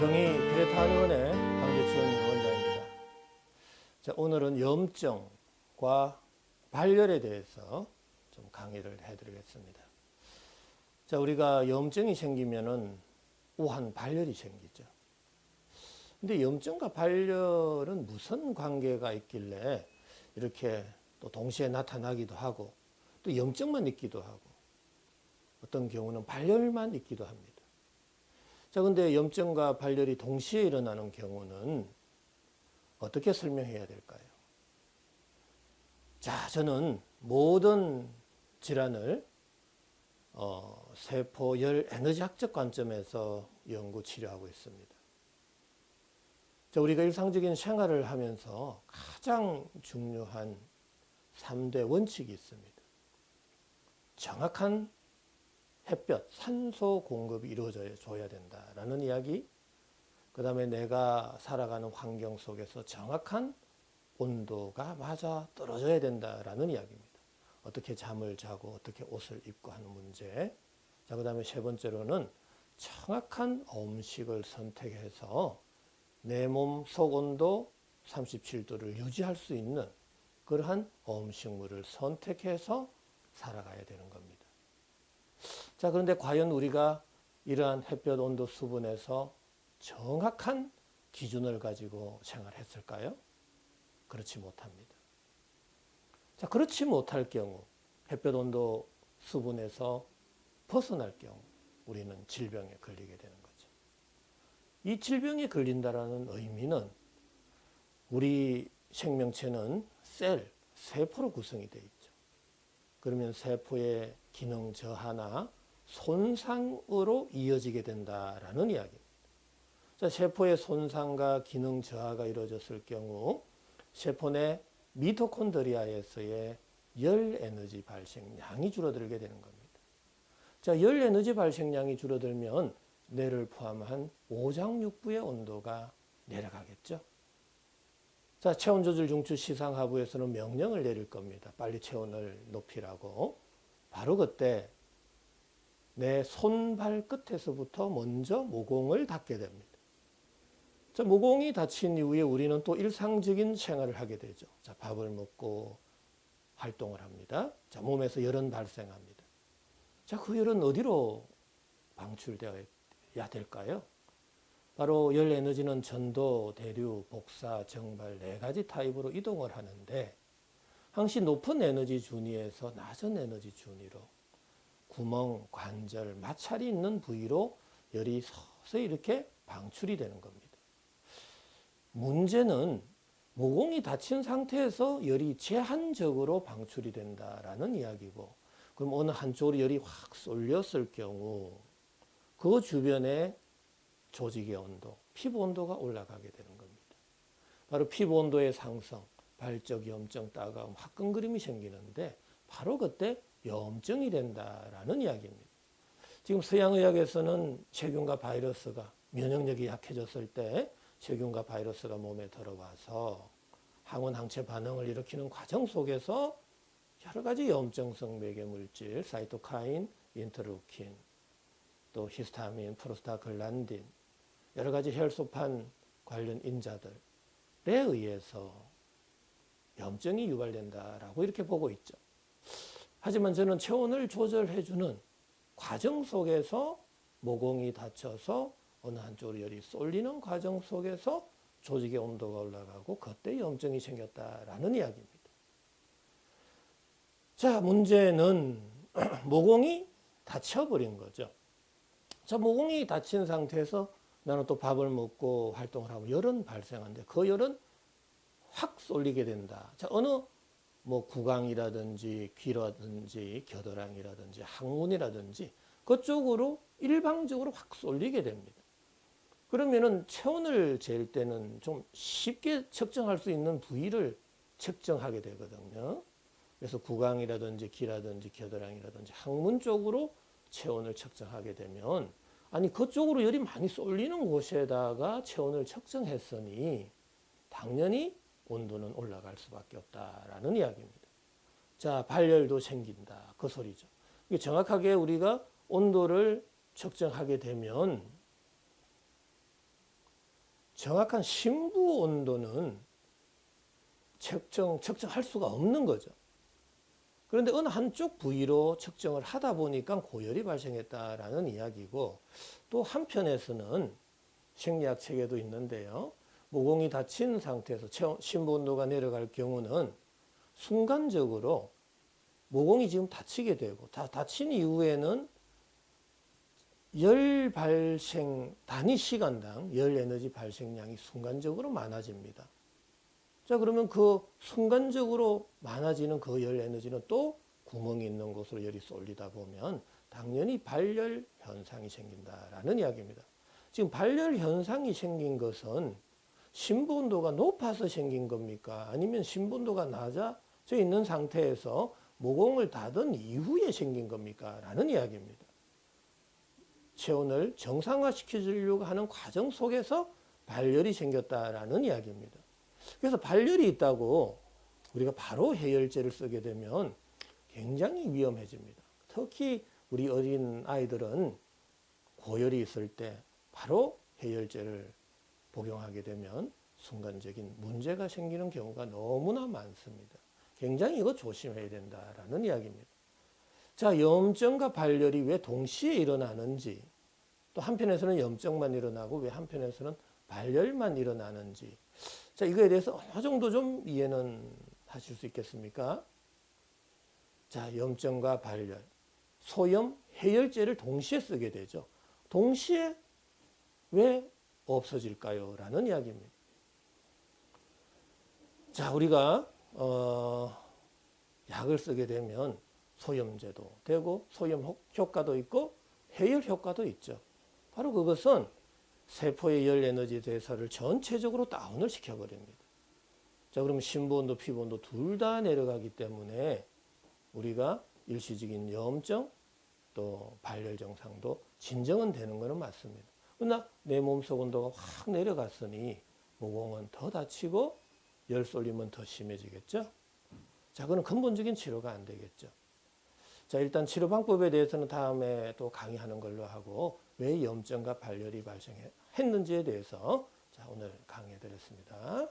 경희 한의원의 강재춘 원장입니다. 자, 오늘은 염증과 발열에 대해서 좀 강의를 해드리겠습니다. 자, 우리가 염증이 생기면은 우한 발열이 생기죠. 근데 염증과 발열은 무슨 관계가 있길래 이렇게 또 동시에 나타나기도 하고 또 염증만 있기도 하고 어떤 경우는 발열만 있기도 합니다. 자, 근데 염증과 발열이 동시에 일어나는 경우는 어떻게 설명해야 될까요? 자, 저는 모든 질환을 어, 세포 열 에너지학적 관점에서 연구 치료하고 있습니다. 자, 우리가 일상적인 생활을 하면서 가장 중요한 3대 원칙이 있습니다. 정확한 햇볕, 산소 공급이 이루어져야 된다라는 이야기. 그 다음에 내가 살아가는 환경 속에서 정확한 온도가 맞아 떨어져야 된다라는 이야기입니다. 어떻게 잠을 자고 어떻게 옷을 입고 하는 문제. 자, 그 다음에 세 번째로는 정확한 음식을 선택해서 내 몸 속 온도 37도를 유지할 수 있는 그러한 음식물을 선택해서 살아가야 되는 겁니다. 자, 그런데 과연 우리가 이러한 햇볕 온도 수분에서 정확한 기준을 가지고 생활했을까요? 그렇지 못합니다. 자, 그렇지 못할 경우 햇볕 온도 수분에서 벗어날 경우 우리는 질병에 걸리게 되는 거죠. 이 질병에 걸린다라는 의미는 우리 생명체는 셀, 세포로 구성이 되어 있죠. 그러면 세포의 기능 저하나 손상으로 이어지게 된다라는 이야기입니다. 자, 세포의 손상과 기능 저하가 이루어졌을 경우 세포 내 미토콘드리아에서의 열 에너지 발생량이 줄어들게 되는 겁니다. 자, 열 에너지 발생량이 줄어들면 뇌를 포함한 오장육부의 온도가 내려가겠죠. 자, 체온 조절 중추 시상 하부에서는 명령을 내릴 겁니다. 빨리 체온을 높이라고. 바로 그때 내 손발 끝에서부터 먼저 모공을 닫게 됩니다. 자, 모공이 닫힌 이후에 우리는 또 일상적인 생활을 하게 되죠. 자, 밥을 먹고 활동을 합니다. 자, 몸에서 열은 발생합니다. 자, 그 열은 어디로 방출되어야 될까요? 바로 열 에너지는 전도, 대류, 복사, 정발 네 가지 타입으로 이동을 하는데 항시 높은 에너지 준위에서 낮은 에너지 준위로 구멍, 관절, 마찰이 있는 부위로 열이 서서히 이렇게 방출이 되는 겁니다. 문제는 모공이 닫힌 상태에서 열이 제한적으로 방출이 된다라는 이야기고 그럼 어느 한쪽으로 열이 확 쏠렸을 경우 그 주변에 조직의 온도, 피부 온도가 올라가게 되는 겁니다. 바로 피부 온도의 상승, 발적 염증, 따가움, 화끈그림이 생기는데 바로 그때 염증이 된다라는 이야기입니다. 지금 서양의학에서는 세균과 바이러스가 면역력이 약해졌을 때 세균과 바이러스가 몸에 들어와서 항원 항체 반응을 일으키는 과정 속에서 여러 가지 염증성 매개 물질, 사이토카인, 인터루킨, 또 히스타민, 프로스타글란딘, 여러 가지 혈소판 관련 인자들에 의해서 염증이 유발된다라고 이렇게 보고 있죠. 하지만 저는 체온을 조절해주는 과정 속에서 모공이 닫혀서 어느 한쪽으로 열이 쏠리는 과정 속에서 조직의 온도가 올라가고 그때 염증이 생겼다라는 이야기입니다. 자, 문제는 모공이 닫혀버린 거죠. 자, 모공이 닫힌 상태에서 나는 또 밥을 먹고 활동을 하고 열은 발생하는데 그 열은 확 쏠리게 된다. 자, 어느 뭐 구강이라든지 귀라든지 겨드랑이라든지 항문이라든지 그쪽으로 일방적으로 확 쏠리게 됩니다. 그러면은 체온을 잴 때는 좀 쉽게 측정할 수 있는 부위를 측정하게 되거든요. 그래서 구강이라든지 귀라든지 겨드랑이라든지 항문 쪽으로 체온을 측정하게 되면 아니 그쪽으로 열이 많이 쏠리는 곳에다가 체온을 측정했으니 당연히 온도는 올라갈 수밖에 없다라는 이야기입니다. 자, 발열도 생긴다. 그 소리죠. 정확하게 우리가 온도를 측정하게 되면 정확한 심부 온도는 측정, 측정할 수가 없는 거죠. 그런데 어느 한쪽 부위로 측정을 하다 보니까 고열이 발생했다라는 이야기고 또 한편에서는 생리학 책에도 있는데요. 모공이 닫힌 상태에서 체온- 심부 온도가 내려갈 경우는 순간적으로 모공이 지금 닫히게 되고 다 닫힌 이후에는 열 발생 단위 시간당 열 에너지 발생량이 순간적으로 많아집니다. 자 그러면 그 순간적으로 많아지는 그 열 에너지는 또 구멍이 있는 곳으로 열이 쏠리다 보면 당연히 발열 현상이 생긴다라는 이야기입니다. 지금 발열 현상이 생긴 것은 온도가 높아서 생긴 겁니까? 아니면 온도가 낮아져 있는 상태에서 모공을 닫은 이후에 생긴 겁니까? 라는 이야기입니다. 체온을 정상화시켜주려고 하는 과정 속에서 발열이 생겼다라는 이야기입니다. 그래서 발열이 있다고 우리가 바로 해열제를 쓰게 되면 굉장히 위험해집니다. 특히 우리 어린 아이들은 고열이 있을 때 바로 해열제를 복용하게 되면 순간적인 문제가 생기는 경우가 너무나 많습니다. 굉장히 이거 조심해야 된다라는 이야기입니다. 자, 염증과 발열이 왜 동시에 일어나는지, 또 한편에서는 염증만 일어나고 왜 한편에서는 발열만 일어나는지, 자, 이거에 대해서 어느 정도 좀 이해는 하실 수 있겠습니까? 자, 염증과 발열, 소염, 해열제를 동시에 쓰게 되죠. 동시에 왜 없어질까요? 라는 이야기입니다. 자, 우리가 어, 약을 쓰게 되면 소염제도 되고 소염 효- 효과도 있고 해열 효과도 있죠. 바로 그것은 세포의 열 에너지 대사를 전체적으로 다운을 시켜버립니다. 자, 그러면 심부온도, 피부온도 둘 다 내려가기 때문에 우리가 일시적인 염증 또 발열 증상도 진정은 되는 것은 맞습니다. 그러나 내 몸속 온도가 확 내려갔으니 모공은 더 다치고 열 쏠림은 더 심해지겠죠. 자, 그는 근본적인 치료가 안 되겠죠. 자, 일단 치료 방법에 대해서는 다음에 또 강의하는 걸로 하고 왜 염증과 발열이 발생했는지에 대해서 자, 오늘 강의해 드렸습니다.